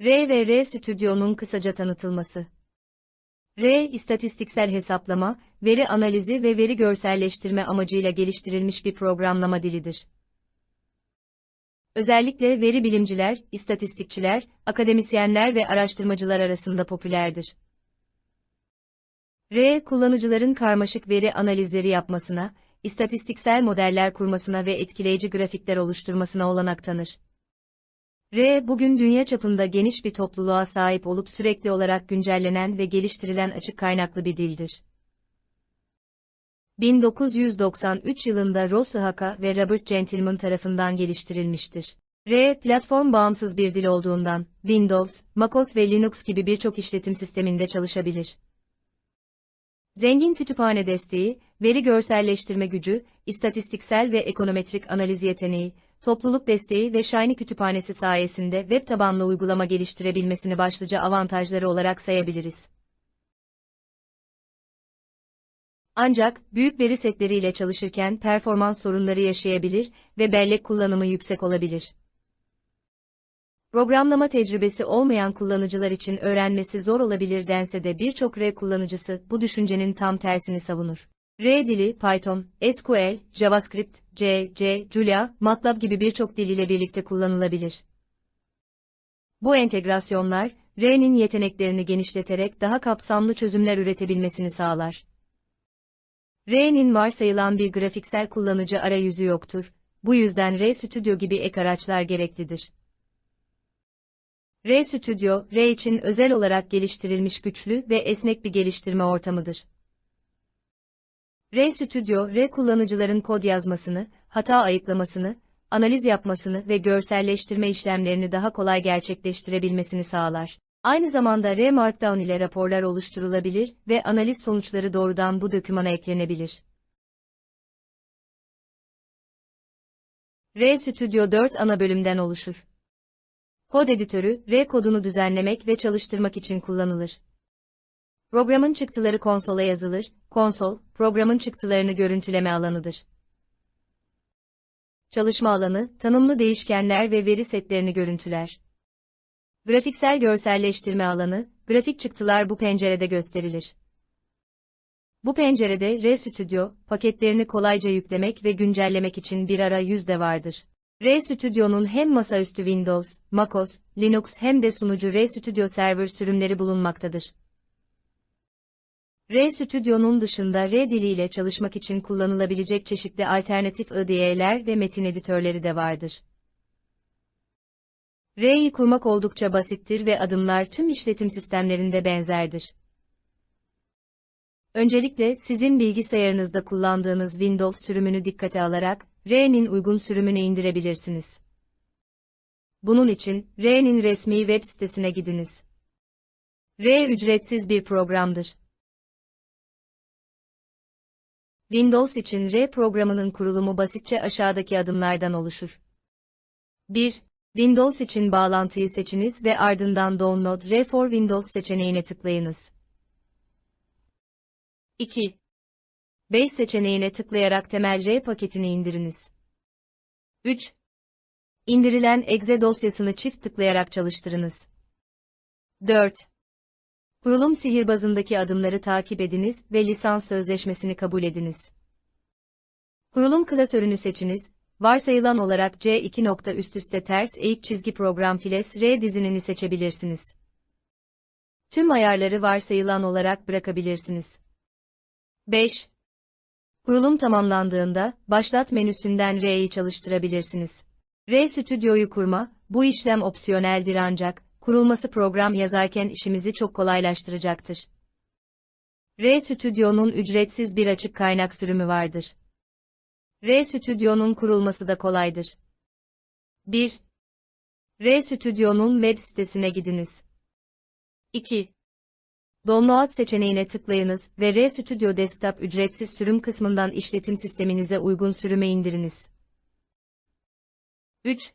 R ve R Stüdyo'nun kısaca tanıtılması. R, istatistiksel hesaplama, veri analizi ve veri görselleştirme amacıyla geliştirilmiş bir programlama dilidir. Özellikle veri bilimciler, istatistikçiler, akademisyenler ve araştırmacılar arasında popülerdir. R, kullanıcıların karmaşık veri analizleri yapmasına, istatistiksel modeller kurmasına ve etkileyici grafikler oluşturmasına olanak tanır. R, bugün dünya çapında geniş bir topluluğa sahip olup sürekli olarak güncellenen ve geliştirilen açık kaynaklı bir dildir. 1993 yılında Ross Haka ve Robert Gentleman tarafından geliştirilmiştir. R, platform bağımsız bir dil olduğundan, Windows, MacOS ve Linux gibi birçok işletim sisteminde çalışabilir. Zengin kütüphane desteği, veri görselleştirme gücü, istatistiksel ve ekonometrik analiz yeteneği, topluluk desteği ve Shiny kütüphanesi sayesinde web tabanlı uygulama geliştirebilmesini başlıca avantajları olarak sayabiliriz. Ancak, büyük veri setleriyle çalışırken performans sorunları yaşayabilir ve bellek kullanımı yüksek olabilir. Programlama tecrübesi olmayan kullanıcılar için öğrenmesi zor olabilir dense de birçok R kullanıcısı bu düşüncenin tam tersini savunur. R dili, Python, SQL, JavaScript, C, C, Julia, MATLAB gibi birçok dil ile birlikte kullanılabilir. Bu entegrasyonlar, R'nin yeteneklerini genişleterek daha kapsamlı çözümler üretebilmesini sağlar. R'nin varsayılan bir grafiksel kullanıcı arayüzü yoktur. Bu yüzden R Studio gibi ek araçlar gereklidir. R Studio, R için özel olarak geliştirilmiş güçlü ve esnek bir geliştirme ortamıdır. R Studio, R kullanıcıların kod yazmasını, hata ayıklamasını, analiz yapmasını ve görselleştirme işlemlerini daha kolay gerçekleştirebilmesini sağlar. Aynı zamanda R Markdown ile raporlar oluşturulabilir ve analiz sonuçları doğrudan bu dokümana eklenebilir. R Studio 4 ana bölümden oluşur. Kod editörü, R kodunu düzenlemek ve çalıştırmak için kullanılır. Programın çıktıları konsola yazılır, konsol, programın çıktılarını görüntüleme alanıdır. Çalışma alanı, tanımlı değişkenler ve veri setlerini görüntüler. Grafiksel görselleştirme alanı, grafik çıktılar bu pencerede gösterilir. Bu pencerede RStudio, paketlerini kolayca yüklemek ve güncellemek için bir arayüz de vardır. RStudio'nun hem masaüstü Windows, MacOS, Linux hem de sunucu RStudio Server sürümleri bulunmaktadır. RStudio'nun dışında R diliyle çalışmak için kullanılabilecek çeşitli alternatif IDE'ler ve metin editörleri de vardır. R'yi kurmak oldukça basittir ve adımlar tüm işletim sistemlerinde benzerdir. Öncelikle sizin bilgisayarınızda kullandığınız Windows sürümünü dikkate alarak R'nin uygun sürümünü indirebilirsiniz. Bunun için R'nin resmi web sitesine gidiniz. R ücretsiz bir programdır. Windows için R programının kurulumu basitçe aşağıdaki adımlardan oluşur. 1. Windows için bağlantıyı seçiniz ve ardından Download R for Windows seçeneğine tıklayınız. 2. Base seçeneğine tıklayarak temel R paketini indiriniz. 3. İndirilen exe dosyasını çift tıklayarak çalıştırınız. 4. Kurulum sihirbazındaki adımları takip ediniz ve lisans sözleşmesini kabul ediniz. Kurulum klasörünü seçiniz, varsayılan olarak C2 nokta üst üste ters eğik çizgi program files R dizinini seçebilirsiniz. Tüm ayarları varsayılan olarak bırakabilirsiniz. 5. Kurulum tamamlandığında, Başlat menüsünden R'yi çalıştırabilirsiniz. R Stüdyo'yu kurma, bu işlem opsiyoneldir ancak, kurulması program yazarken işimizi çok kolaylaştıracaktır. R Stüdyo'nun ücretsiz bir açık kaynak sürümü vardır. R Stüdyo'nun kurulması da kolaydır. 1. R Stüdyo'nun web sitesine gidiniz. 2. Download seçeneğine tıklayınız ve RStudio Desktop ücretsiz sürüm kısmından işletim sisteminize uygun sürümü indiriniz. 3.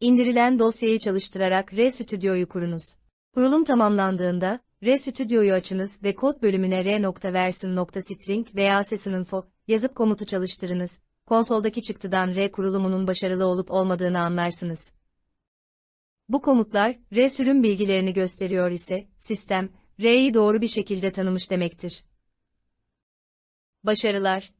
İndirilen dosyayı çalıştırarak RStudio'yu kurunuz. Kurulum tamamlandığında, RStudio'yu açınız ve kod bölümüne r.version.string veya sesinfo yazıp komutu çalıştırınız. Konsoldaki çıktıdan R kurulumunun başarılı olup olmadığını anlarsınız. Bu komutlar, R sürüm bilgilerini gösteriyor ise, sistem, R'yi doğru bir şekilde tanımış demektir. Başarılar